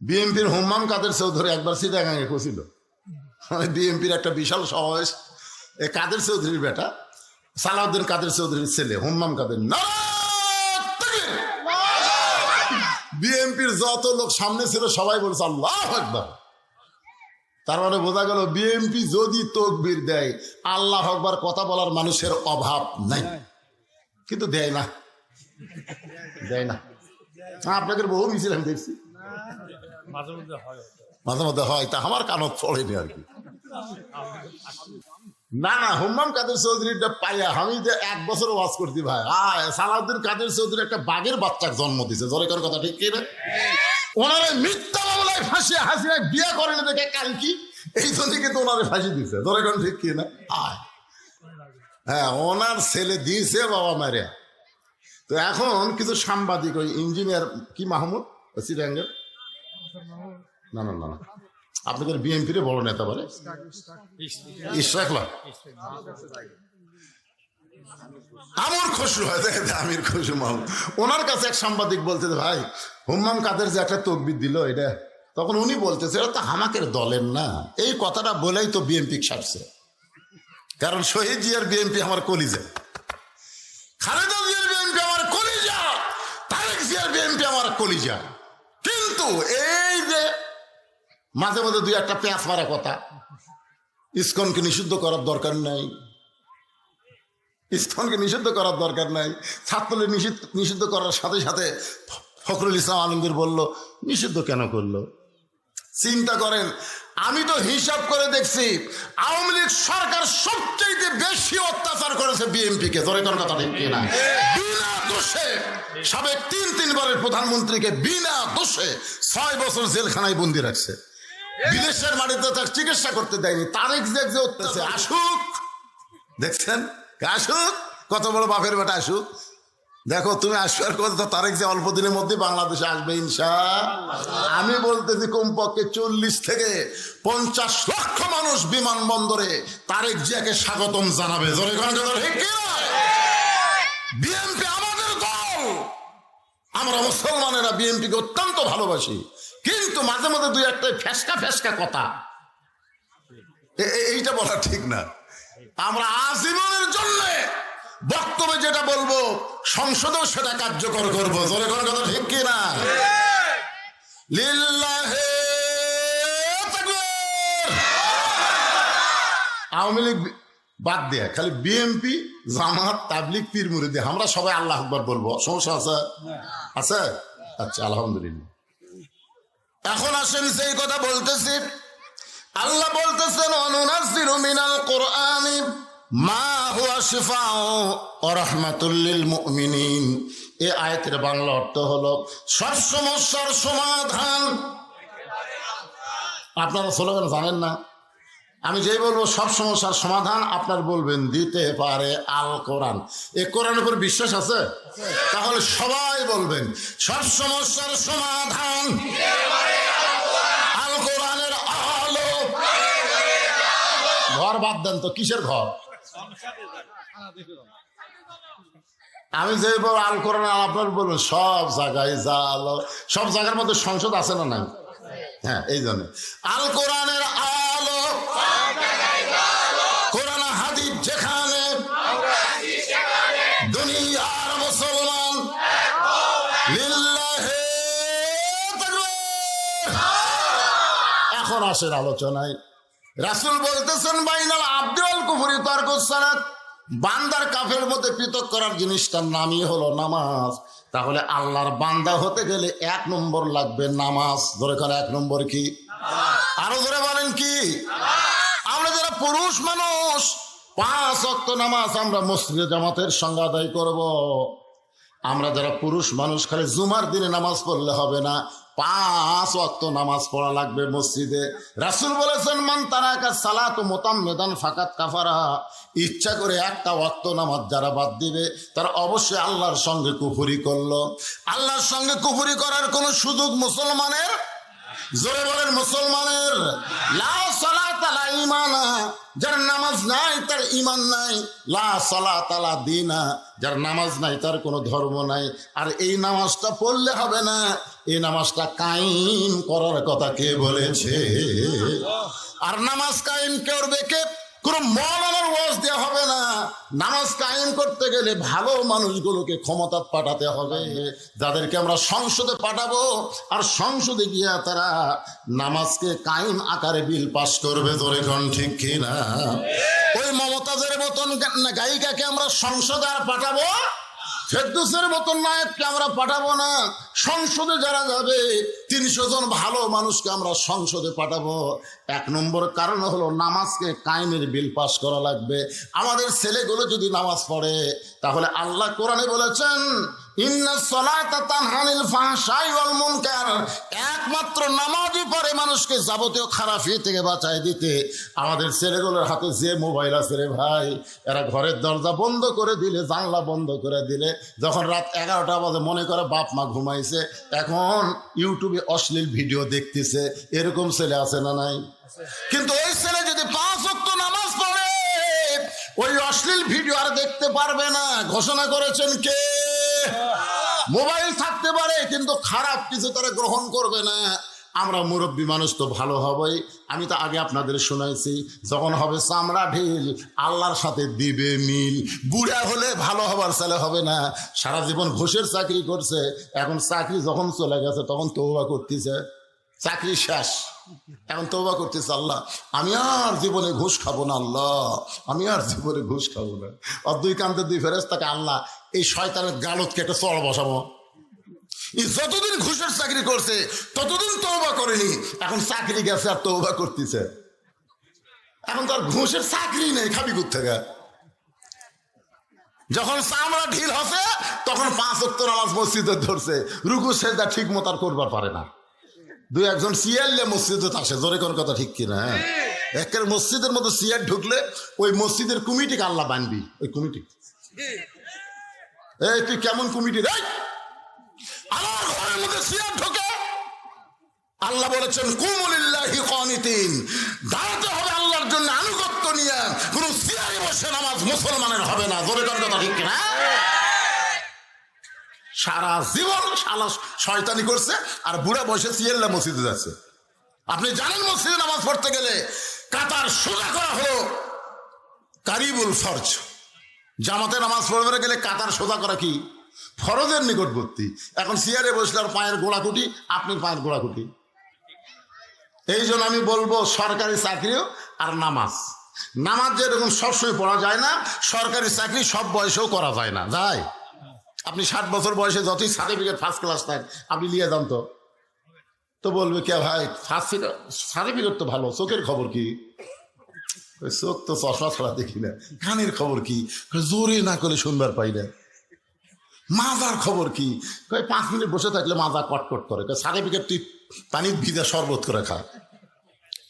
বিএনপির হুম্মাম কাদের চৌধুরী? একবার সিটাগাঙে খুঁছিল বিএনপির একটা বিশাল সমাবেশ। এ কাদের চৌধুরীর বেটা? সালাউদ্দিন কাদের চৌধুরীর ছেলে, হুম্মাম কাদের? বিএনপির যত লোক সামনে ছিল, সবাই বলছে, আল্লাহ একবার তার মানে বোঝা গেল, বিএনপি যদি তকবির দেয়, আল্লাহ আকবার কথা বলার মানুষের অভাব নাই। কিন্তু দেয় না। দেয় না। আপনাদের বহু মিছিল আমি দেখছি। মাঝে মধ্যে হয়। হয় তা আমার কানত পড়েনি আর কি। না না হুম্মাম কাদের চৌধুরীটা পাইয়া আমি যে এক বছর ওয়াজ করছি ভাই। আয় সালাউদ্দিন কাদের চৌধুরী একটা বাঘের বাচ্চার জন্ম দিছে জোরে করার কথা ঠিক কি না? ওনারে মিথ্যা মামলায় ফাঁসি হাসিনায় বিয়ে করেন দেখে কাল কি? এই জন্য কিন্তু ওনারে ফাঁসি দিছে জোরে করেন ঠিক কি না? আয়। হ্যাঁ ওনার ছেলে দিয়েছে বাবা মারে। তো এখন কিছু সাংবাদিক, ওই ইঞ্জিনিয়ার কি, মাহমুদ? সিরাঙ্গের না না না না। আপনাদের বিএনপির বড় নেতা বলে? ইশরাকলা আমার খুশি হয় আমির খুশি মাহমুদ। ওনার কাছে এক সাংবাদিক বলতে ভাই, হুম্মাম কাদের যে একটা তকবির দিল এটা। তখন উনি বলতেছে, এটা তো হামাকের দলের না। এই কথাটা বলেই তো বিএনপি ছাড়ছে কারণ শহীদ জিয়ার বিএনপি আমার কলিজা। খালেদা আমার কলিজা। কিন্তু এই যে মাঝে মাঝে দুই একটা পেঁয়াজ মারা কথা, ইস্কনকে নিষিদ্ধ করার দরকার নাই। ইস্কনকে নিষিদ্ধ করার দরকার নাই। ছাত্রলীগ নিষিদ্ধ নিষিদ্ধ করার সাথে সাথে ফখরুল ইসলাম আলমগীর বলল, নিষিদ্ধ কেন করল? চিন্তা করেন, আমি তো হিসাব করে দেখছি, আওয়ামী লীগ সরকার সবচেয়ে বেশি অত্যাচার করেছে বিএনপি কে ধরে কোন কথা ঠিক কিনা? বিনা দোষে, সাবেক তিন তিনবারের প্রধানমন্ত্রীকে বিনা দোষে ছয় বছর জেলখানায় বন্দি রাখছে। বিদেশের মাটিতে তার চিকিৎসা করতে দেয়নি, তারেক যে যে অত্যাচার আসুক, দেখছেন? আসুক, কত বড় বাপের বেটা আসুক দেখো, তুমি আসবার কথা তারেক যে অল্প দিনের মধ্যে বাংলাদেশে আসবে, ইনশা আমি বলতেছি, কমপক্ষে চল্লিশ থেকে পঞ্চাশ লক্ষ মানুষ বিমানবন্দরে তারেক জিয়াকে স্বাগতম জানাবে। বিএনপি আমাদের দল। আমরা মুসলমানেরা বিএনপিকে অত্যন্ত ভালোবাসি। কিন্তু মাঝে মাঝে দুই একটা ফেসকা ফেসকা কথা। এইটা বলা ঠিক না। আমরা আজীবনের জন্য বক্তব্যে যেটা বলব, সংসদেও সেটা কার্যকর করব। জোরে কোনো কথা ঠিক কি না লিল্লাহে আওয়ামী লীগ বাদ দিয়ে খালি বিএমপি জামাত তাবলিক পীর মুরিদি, আমরা সবাই আল্লাহ আকবর বলব। সমস্যা আছে? আছে? আচ্ছা আলহামদুলিল্লাহ। এখন আসেন সেই কথা বলতেছি। আল্লাহ বলতেছেন অনুনাজিরু মিনাল কোরআনি মা বাংলা অর্থ হলো, সব সমস্যার সমাধান। আপনারা জানেন না? আমি যেই বলব, সব সমস্যার সমাধান আপনার বলবেন, দিতে পারে আল কোরআন। এ কোরআনের উপর বিশ্বাস আছে? তাহলে সবাই বলবেন, সব সমস্যার সমাধান। আল কোরআনের আলো। ঘর বাদ দেন তো, কিসের ঘর? আমি যে আল কোরআন আল আপনার বলবেন সব জায়গায় যা সব জায়গার মধ্যে সংসদ আছে না নাই? হ্যাঁ এই জন্য। আল কোরআনের আলো, কোরআন হাদিস যেখানে, দুনিয়ার মুসলমান এখন আসেন আলোচনায় রাসুল বলতেছেন বাইনাল আব্দুল কুফুরি তর্ক সালাত। বান্দার কাফের মধ্যে পৃথক করার জিনিসটার নামই হলো নামাজ। তাহলে আল্লাহর বান্দা হতে গেলে এক নম্বর লাগবে নামাজ। ধরে করে এক নম্বর কি? আরও ধরে বলেন কি? আমরা যারা পুরুষ মানুষ পাঁচ অক্ত নামাজ আমরা মসজিদে জামাতের সঙ্গে আদায় করব। আমরা যারা পুরুষ মানুষ, খালি জুমার দিনে নামাজ পড়লে হবে না। পাঁচ অক্ত নামাজ পড়া লাগবে মসজিদে। রাসুল বলেছেন, মান তারা একা সালাত মোতাম মেদান ফাকাত কাফারা। ইচ্ছা করে একটা অক্ত নামাজ যারা বাদ দিবে, তারা অবশ্যই আল্লাহর সঙ্গে কুফুরি করল। আল্লাহর সঙ্গে কুফুরি করার কোনো সুযোগ মুসলমানের? জোরে বলেন মুসলমানের। তালা ইমানা যার নামাজ নাই তার ইমান নাই। লা সালা তালা দিনা, যার নামাজ নাই তার কোনো ধর্ম নাই। আর এই নামাজটা পড়লে হবে না। এই নামাজটা কায়েম করার কথা কে বলেছে? আর নামাজ কায়েম করবে কে? কোনো মৌলানার ওয়াজ দেওয়া হবে না। নামাজ কায়েম করতে গেলে ভালো মানুষগুলোকে ক্ষমতা পাঠাতে হবে। যাদেরকে আমরা সংসদে পাঠাবো, আর সংসদে গিয়া তারা নামাজকে কায়েম আকারে বিল পাস করবে ধরে কোন ঠিক কিনা? ওই মমতাজের মতন গায়িকাকে আমরা সংসদে আর পাঠাবো? ফেরদুসের মতন নায়ককে আমরা পাঠাবো না। সংসদে যারা যাবে, তিনশো জন ভালো মানুষকে আমরা সংসদে পাঠাবো। এক নম্বর কারণ হলো নামাজকে কায়েমের বিল পাস করা লাগবে। আমাদের ছেলেগুলো যদি নামাজ পড়ে, তাহলে আল্লাহ কোরআনে বলেছেন একমাত্র নামাজই পড়ে মানুষকে যাবতীয় খারাপি থেকে বাঁচায় দিতে। আমাদের ছেলেগুলোর হাতে যে মোবাইল আছে রে ভাই, এরা ঘরের দরজা বন্ধ করে দিলে, জানলা বন্ধ করে দিলে, যখন রাত এগারোটা বাজে, মনে করে বাপ মা ঘুমাইছে, এখন ইউটিউবে অশ্লীল ভিডিও দেখতেছে, এরকম ছেলে আছে না নাই? কিন্তু ওই ছেলে যদি পাঁচ অক্ট নামাজ পড়ে, ওই অশ্লীল ভিডিও আর দেখতে পারবে না। ঘোষণা করেছেন কে? মোবাইল থাকতে পারে, কিন্তু খারাপ কিছু তারা গ্রহণ করবে না। আমরা মুরব্বী মানুষ তো ভালো হবেই। আমি তো আগে আপনাদের শোনাইছি, যখন হবে চামড়া ঢিল, আল্লাহর সাথে দিবে মিল। বুড়া হলে ভালো হবার ছেলে হবে না। সারা জীবন ঘুষের চাকরি করছে, এখন চাকরি যখন চলে গেছে, তখন তৌবা করতেছে। চাকরি শেষ, এখন তৌবা করতেছে আল্লাহ। আমি আর জীবনে ঘুষ খাব না আল্লাহ। আমি আর জীবনে ঘুষ খাব না। আর দুই কান্তে দুই ফেরেস তাকে আল্লাহ এই শয়তানের গালতকে একটা চড় বসাবো। যতদিন ঘুষের চাকরি করছে, ততদিন তৌবা করেনি, এখন চাকরি গেছে আর তৌবা করতেছে। এখন তার ঘুষের চাকরি নেই, খাবি থেকে যখন চামড়া ঢিল হসে তখন পাঁচ অক্ট নামাজ মসজিদে ধরছে। রুকু, সেজদা ঠিক মতো আর করবার পারে না। দুই একজন সিয়ারলে মসজিদে আসে, জোরে কোন কথা ঠিক কিনা হ্যাঁ? একের মসজিদের মতো সিয়ার ঢুকলে, ওই মসজিদের কমিটিকে আল্লাহ বানবি, ওই কমিটি। এই, তুই কেমন কমিটি? আমার ঘরের মধ্যে সিয়ার ঢোকে। আল্লাহ বলেছেন, কুমুলিল্লাহি কানিতিন দাঁড়াতে হবে আল্লাহর জন্য আনুগত্য নিয়ে। কোন সিয়ারে বসে নামাজ মুসলমানের হবে না। জোরে কথা ঠিক কিনা? সারা জীবন সালা শয়তানি করছে, আর বুড়া বসে সিয়াল্লা মসজিদে যাচ্ছে। আপনি জানেন মসজিদে নামাজ পড়তে গেলে কাতার সোজা করা হলো কারিবুল ফরজ। জামাতে নামাজ পড়বে গেলে কাতার সোজা করা কি? ফরজের নিকটবর্তী। এখন সিয়ারে বসলে আর পায়ের গোড়াকুটি, আপনি পায়ের গোড়াকুটি। এই জন্য আমি বলব সরকারি চাকরিও আর নামাজ। নামাজ যেরকম সবসময় পড়া যায় না, সরকারি চাকরি সব বয়সেও করা যায় না। যায়? আপনি ষাট বছর বয়সে যতই সার্টিফিকেট ফার্স্ট ক্লাস থাক আপনি নিয়ে যান তো। তো বলবে, কে ভাই ফার্স্ট সার্টিফিকেট তো ভালো, চোখের খবর কি? চোখ তো চশমা ছাড়া দেখি না। কানের খবর কি? জোরে না করে শুনবার পাই না। মাজার খবর কি? পাঁচ মিনিট বসে থাকলে মাজা কটকট করে। সার্টিফিকেট তুই পানির ভিজা শরবত করে খা।